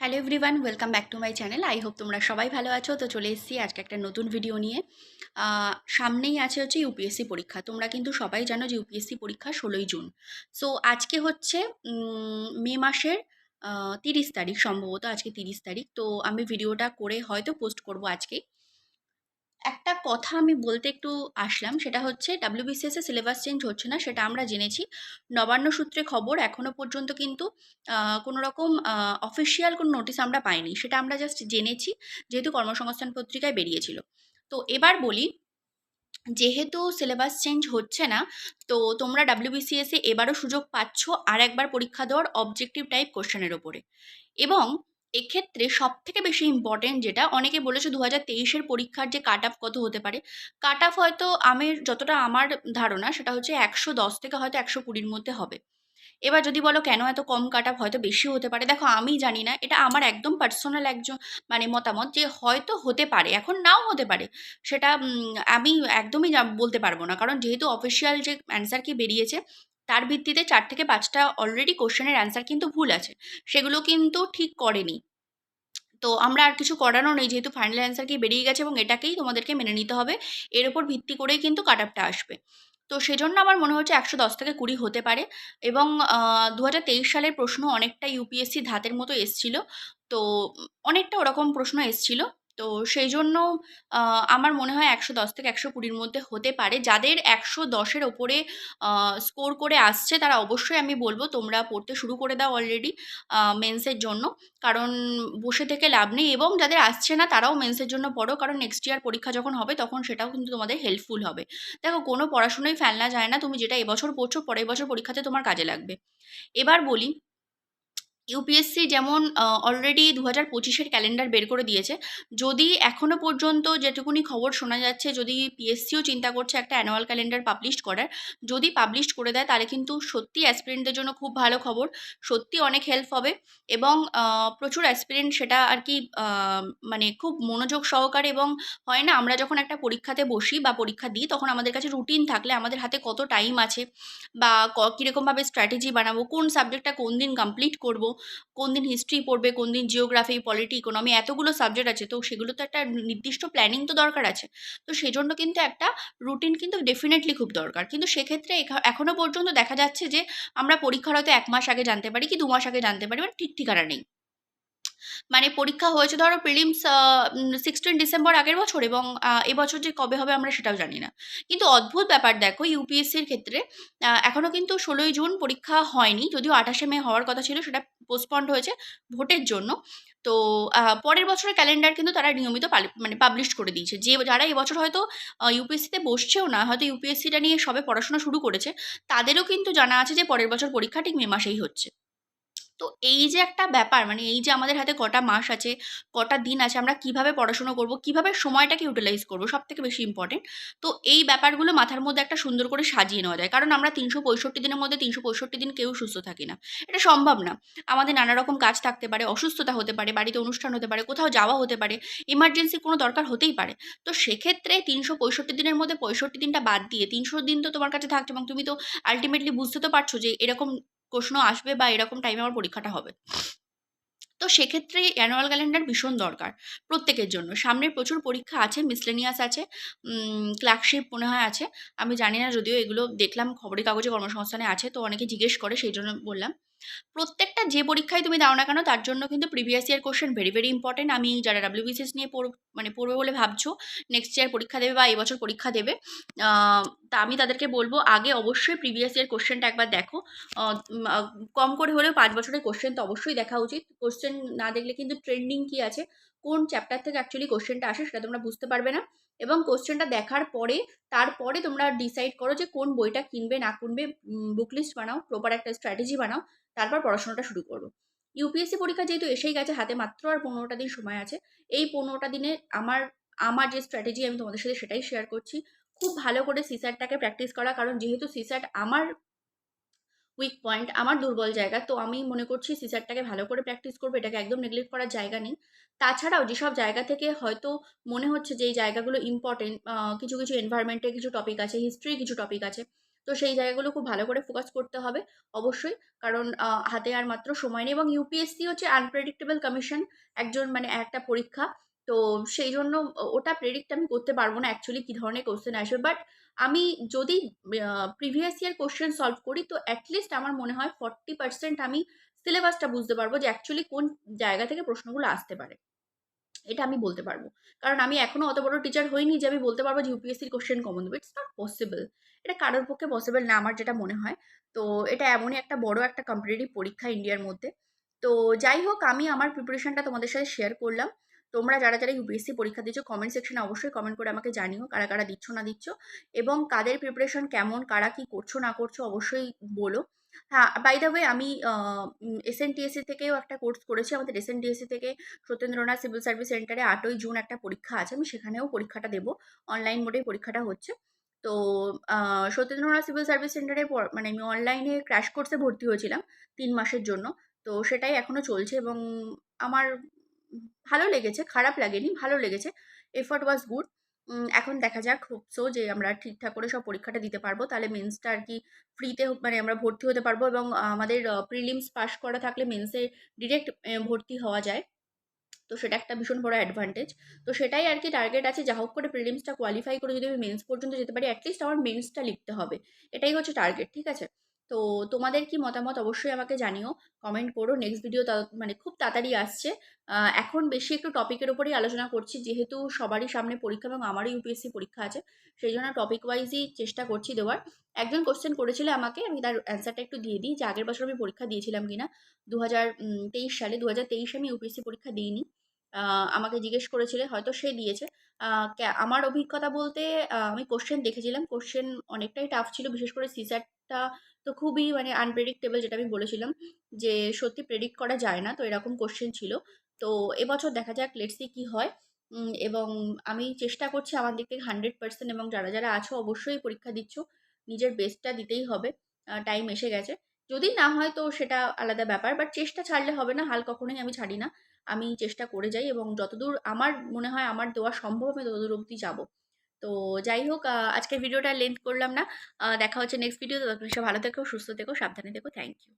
Hello everyone welcome back to my channel I hope তোমরা সবাই ভালো আছো। তো চলে এসেছি আজকে একটা নতুন ভিডিও নিয়ে। সামনেই আছে হচ্ছে ইউপিএসসি পরীক্ষা। তোমরা কিন্তু সবাই জানো যে ইউপিএসসি পরীক্ষা ষোলোই জুন। সো আজকে হচ্ছে মে মাসের তিরিশ তারিখ, সম্ভবত আজকে তিরিশ তারিখ। তো আমি ভিডিওটা করে হয়তো পোস্ট করব আজকেই একটা কথা আমি বলতে একটু আসলাম, সেটা হচ্ছে ডাব্লিউবিসিএস সিলেবাস চেঞ্জ হচ্ছে না, সেটা আমরা জেনেছি। নবান্ন সূত্রে খবর এখনও পর্যন্ত কিন্তু কোনো রকম অফিসিয়াল কোনো নোটিশ আমরা পাইনি। সেটা আমরা জাস্ট জেনেছি, যেহেতু কর্মসংস্থান পত্রিকায় বেরিয়েছিল। তো এবার বলি, যেহেতু সিলেবাস চেঞ্জ হচ্ছে না, তো তোমরা ডাব্লিউবিসিএস এ এবারও সুযোগ পাচ্ছ আর একবার পরীক্ষা দেওয়ার অবজেক্টিভ টাইপ কোশ্চেনের ওপরে। এবং এক্ষেত্রে সব থেকে বেশি ইম্পর্টেন্ট যেটা, অনেকে বলেছে দু হাজার তেইশের পরীক্ষার যে কাট অফ কত হতে পারে? কাট অফ হয়তো আমি যতটা আমার ধারণা সেটা হচ্ছে একশো দশ থেকে হয়তো একশো কুড়ির মধ্যে হবে। এবার যদি বলো কেন এত কম কাট হয়তো বেশি হতে পারে? দেখো আমি জানি না, এটা আমার একদম পার্সোনাল একজন মানে মতামত যে হয়তো হতে পারে, এখন নাও হতে পারে। সেটা আমি একদমই বলতে পারব না। কারণ যেহেতু অফিসিয়াল যে অ্যান্সার কি বেরিয়েছে তার ভিত্তিতে চার থেকে পাঁচটা অলরেডি কোশ্চেনের অ্যান্সার কিন্তু ভুল আছে। সেগুলো কিন্তু ঠিক করেনি। তো আমরা আর কিছু করানো নেই, যেহেতু ফাইনাল অ্যান্সার কি বেরিয়ে গেছে এবং এটাকেই তোমাদেরকে মেনে নিতে হবে, এর ওপর ভিত্তি করেই কিন্তু কাট আপটা আসবে। তো সেজন্য আমার মনে হচ্ছে একশো দশ থেকে কুড়ি হতে পারে এবং দু হাজার তেইশ সালের প্রশ্ন অনেকটা ইউপিএসসি ধাতের মতো এসছিল। তো অনেকটা ওরকম প্রশ্ন এসছিল। তো সেই জন্য আমার মনে হয় একশো দশ থেকে একশো কুড়ির মধ্যে হতে পারে। যাদের একশো দশের ওপরে স্কোর করে আসছে, তারা অবশ্যই আমি বলব তোমরা পড়তে শুরু করে দাও অলরেডি মেন্সের জন্য। কারণ বসে থেকে লাভ নেই এবং যাদের আসছে না, তারাও মেন্সের জন্য পড়ো। কারণ নেক্সট ইয়ার পরীক্ষা যখন হবে, তখন সেটাও কিন্তু তোমাদের হেল্পফুল হবে। দেখো, কোনো পড়াশোনাই ফেলনা যায় না। তুমি যেটা এবছর পড়ছো, পরের বছর পরীক্ষাতে তোমার কাজে লাগবে। এবার বলি ইউপিএসসি যেমন অলরেডি দু হাজার পঁচিশের ক্যালেন্ডার বের করে দিয়েছে। যদি এখনও পর্যন্ত যেটুকুনি খবর শোনা যাচ্ছে, যদি পিএসসিও চিন্তা করছে একটা অ্যানুয়াল ক্যালেন্ডার পাবলিশ করার, যদি পাবলিশ করে দেয়, তাহলে কিন্তু সত্যি অ্যাসপিরেন্টদের জন্য খুব ভালো খবর। সত্যি অনেক হেল্প হবে এবং প্রচুর অ্যাসপিরেন্ট সেটা আর কি মানে খুব মনোযোগ সহকারে এবং হয় না, আমরা যখন একটা পরীক্ষাতে বসি বা পরীক্ষা দিই, তখন আমাদের কাছে রুটিন থাকলে আমাদের হাতে কত টাইম আছে বা কীরকমভাবে স্ট্র্যাটেজি বানাবো, কোন সাবজেক্টটা কোন দিন কমপ্লিট করব কোন দিন হিস্ট্রি পড়বে, কোন দিন জিওগ্রাফি পলিটি ইকোনমি এতগুলো সাবজেক্ট আছে, তো সেগুলো তো একটা নির্দিষ্ট প্ল্যানিং তো দরকার আছে। তো সেই জন্য কিন্তু একটা রুটিন কিন্তু ডেফিনেটলি খুব দরকার। কিন্তু সেক্ষেত্রে এখনও পর্যন্ত দেখা যাচ্ছে যে আমরা পরীক্ষার হয়তো এক মাস আগে জানতে পারি কি দু মাস আগে জানতে পারি মানে ঠিক ঠিকানা নেই। মানে পরীক্ষা হয়েছে ধরো প্রিলিমস সিক্সটিন ডিসেম্বর আগের বছর এবং এবছর যে কবে হবে আমরা সেটাও জানি না। কিন্তু অদ্ভুত ব্যাপার দেখো ইউপিএসসির ক্ষেত্রে এখনও কিন্তু ষোলোই জুন পরীক্ষা হয়নি, যদিও আঠাশে মে হওয়ার কথা ছিল সেটা পোস্টপন্ড হয়েছে ভোটের জন্য। তো পরের বছরের ক্যালেন্ডার কিন্তু তারা নিয়মিত মানে পাবলিশ করে দিয়েছে। যে, যারা এবছর হয়তো ইউপিএসসিতে বসছেও না, হয়তো ইউপিএসসিটা নিয়ে সবে পড়াশোনা শুরু করেছে, তাদেরও কিন্তু জানা আছে যে, পরের বছর পরীক্ষা ঠিক মে মাসেই হচ্ছে। তো এই যে একটা ব্যাপার মানে এই যে আমাদের হাতে কটা মাস আছে, কটা দিন আছে, আমরা কীভাবে পড়াশোনা করব, কীভাবে সময়টাকে ইউটিলাইজ করব সব থেকে বেশি ইম্পর্টেন্ট তো এই ব্যাপারগুলো মাথার মধ্যে একটা সুন্দর করে সাজিয়ে নেওয়া যায়। কারণ আমরা তিনশো পঁয়ষট্টি দিনের মধ্যে তিনশো পঁয়ষট্টি দিন কেউ সুস্থ থাকি না। এটা সম্ভব না। আমাদের নানা রকম কাজ থাকতে পারে, অসুস্থতা হতে পারে, বাড়িতে অনুষ্ঠান হতে পারে, কোথাও যাওয়া হতে পারে ইমার্জেন্সি কোনো দরকার হতেই পারে। তো সেক্ষেত্রে তিনশো পঁয়ষট্টি দিনের মধ্যে পঁয়ষট্টি দিনটা বাদ দিয়ে, তিনশো দিন তো তোমার কাছে থাকছে এবং তুমি তো আলটিমেটলি বুঝতে তো পারছ যে এরকম প্রশ্ন আসবে বা এরকম টাইমে আমার পরীক্ষাটা হবে। তো সেক্ষেত্রে অ্যানুয়াল ক্যালেন্ডার ভীষণ দরকার প্রত্যেকের জন্য। সামনে প্রচুর পরীক্ষা আছে মিসলেনিয়াস আছে ক্লার্কশিপ মনে হয় আছে। আমি জানি না, যদিও এগুলো দেখলাম, খবরের কাগজে কর্মসংস্থানে আছে, তো অনেকে জিজ্ঞেস করে, সেই জন্য বললাম। প্রত্যেকটা যে পরীক্ষায় তুমি দাও না কেন, তার জন্য কিন্তু previous year question very very important আমি যারা ডাব্লিউবিসিএস নিয়ে পড় মানে পড়বে বলে ভাবছ নেক্সট ইয়ার পরীক্ষা দেবে বা এবছর পরীক্ষা দেবে তা আমি তাদেরকে বলব, আগে অবশ্যই প্রিভিয়াস ইয়ার কোশ্চেনটা একবার দেখো। কম করে হলেও পাঁচ বছরের কোশ্চেন তো অবশ্যই দেখা উচিত। কোশ্চেন না দেখলে কিন্তু ট্রেন্ডিং কি আছে, কোন চ্যাপ্টার থেকে অ্যাকচুয়ালি কোশ্চেনটা আসে সেটা তোমরা বুঝতে পারবে না। এবং কোশ্চেনটা দেখার পরে, তারপরে তোমরা ডিসাইড করো যে কোন বইটা কিনবে, না কিনবে বুক লিস্ট বানাও প্রপার একটা স্ট্র্যাটেজি বানাও তারপর পড়াশোনাটা শুরু করব। ইউপিএসসি পরীক্ষা যেহেতু এসেই গেছে, হাতে মাত্র আর পনেরোটা দিন সময় আছে। এই পনেরোটা দিনে আমার আমার যে স্ট্র্যাটেজি আমি তোমাদের সাথে সেটাই শেয়ার করছি। খুব ভালো করে সিস্যাটটাকে প্র্যাকটিস করা, কারণ যেহেতু সিস্যাট আমার উইক পয়েন্ট আমার দুর্বল জায়গা, তো আমি মনে করছি সিসারটাকে ভালো করে প্র্যাকটিস করব, এটাকে একদম নেগলেক্ট করার জায়গা নেই। তাছাড়াও যেসব জায়গা থেকে হয়তো মনে হচ্ছে যে এই জায়গাগুলো ইম্পর্টেন্ট কিছু কিছু এনভায়রনমেন্টের কিছু টপিক আছে হিস্ট্রির কিছু টপিক আছে তো সেই জায়গাগুলো খুব ভালো করে ফোকাস করতে হবে অবশ্যই কারণ হাতে আর মাত্র সময় নেই এবং ইউপিএসসি হচ্ছে আনপ্রেডিক্টেবল কমিশন একজন মানে একটা পরীক্ষা। তো সেই জন্য ওটা প্রেডিক্ট আমি করতে পারব না অ্যাকচুয়ালি কী ধরনের কোয়েশ্চেন আসবে। বাট আমি যদি প্রিভিয়াস ইয়ার কোয়েশ্চেন সলভ করি তো এট লিস্ট আমার মনে হয় 40% আমি সিলেবাসটা বুঝতে পারব যে অ্যাকচুয়ালি কোন জায়গা থেকে প্রশ্নগুলো আসতে পারে। এটা আমি বলতে পারব কারণ আমি এখনও অত বড় টিচার হইনি যে আমি বলতে পারব যে ইউপিএসসির কোয়েশ্চেন কমন দেবে। It's not possible. এটা কারোর পক্ষে পসিবল না আমার যেটা মনে হয়। তো এটা এমনই একটা বড় একটা কম্পিটিটিভ পরীক্ষা ইন্ডিয়ার মধ্যে। তো যাই হোক আমি আমার প্রিপারেশনটা তোমাদের সাথে শেয়ার করলাম। তোমরা যারা, যারা ইউপিএসসি পরীক্ষা দিচ্ছ কমেন্ট সেকশনে অবশ্যই কমেন্ট করে আমাকে জানিও কারা, কারা দিচ্ছ না দিচ্ছ এবং কাদের প্রিপারেশন কেমন, কারা কি করছ না করছ অবশ্যই বলো। হ্যাঁ, বাই দ্য ওয়ে আমি এসএনটিএসসি থেকেও একটা কোর্স করেছি। আমাদের এসএনটিএসসি থেকে সত্যেন্দ্রনাথ সিভিল সার্ভিস সেন্টারে আটই জুন একটা পরীক্ষা আছে। আমি সেখানেও পরীক্ষাটা দেবো অনলাইন মোডেই পরীক্ষাটা হচ্ছে। তো সত্যেন্দ্রনাথ সিভিল সার্ভিস সেন্টারে মানে আমি অনলাইনে ক্র্যাশ কোর্সে ভর্তি হয়েছিলাম তিন মাসের জন্য। তো সেটাই এখনও চলছে এবং আমার ভালো লেগেছে, খারাপ লাগেনি, ভালো লেগেছে। Effort was good. এখন দেখা যাক হোপ সো যে আমরা ঠিকঠাক করে সব পরীক্ষাটা দিতে পারব তাহলে মেন্সটা আর কি ফ্রিতে মানে আমরা ভর্তি হতে পারব এবং আমাদের প্রিলিমস পাস করা থাকলে মেন্সে ডিরেক্ট ভর্তি হওয়া যায়। তো সেটা একটা ভীষণ বড় অ্যাডভান্টেজ। তো সেটাই আর কি টার্গেট আছে যা হোক করে প্রিলিমসটা কোয়ালিফাই করে যদি আমি মেন্স পর্যন্ত যেতে পারি এট লিস্ট আমার মেন্সটা লিখতে হবে। এটাই হচ্ছে টার্গেট, ঠিক আছে? তো তোমাদের কি মতামত অবশ্যই আমাকে জানিও। কমেন্ট করো। নেক্সট ভিডিও মানে খুব তাড়াতাড়ি আসছে। এখন বেশি একটু টপিকের উপরেই আলোচনা করছি যেহেতু সবারই সামনে পরীক্ষা এবং আমারও ইউপিএসসি পরীক্ষা আছে। সেইজন্য টপিক ওয়াইজই চেষ্টা করছি দেওয়ার। একজন কোয়েশ্চেন করেছিল আমাকে আমি তার অ্যান্সারটা একটু দিয়ে দিই যে আগের বছর আমি পরীক্ষা দিয়েছিলাম কিনা। ২০০০ উম ২৩ সালে ২০২৩ এ আমি ইউপিএসসি পরীক্ষা দিইনি। আমাকে জিজ্ঞেস করেছিলে হয়তো সে দিয়েছে। আমার অভিজ্ঞতা বলতে আমি কোশ্চেন দেখেছিলাম। কোশ্চেন অনেকটাই টাফ ছিল। বিশেষ করে সিস্যাটটা তো খুবই মানে আনপ্রেডিক্টেবল যেটা আমি বলেছিলাম যে সত্যি প্রেডিক্ট করা যায় না। তো এরকম কোশ্চেন ছিল। তো এবছর দেখা যাক লেটসি কি হয়। এবং আমি চেষ্টা করছি আমার দিক থেকে 100% এবং যারা, যারা আছো অবশ্যই পরীক্ষা দিচ্ছ। নিজের বেস্টটা দিতেই হবে। টাইম এসে গেছে। যদি না হয় তো সেটা আলাদা ব্যাপার। বাট চেষ্টা ছাড়লে হবে না। হাল কখনোই আমি ছাড়ি না। আমি চেষ্টা করে যাই এবং যতদূর আমার মনে হয় আমার দেওয়া সম্ভব আমি ততদূর অবধি যাব। তো যাই হোক আজকের ভিডিওটা লেন্থ করলাম না। দেখা হচ্ছে নেক্সট ভিডিওতে ততক্ষণ ভালো থেকো, সুস্থ থেকো, সাবধানে থেকো। Thank you.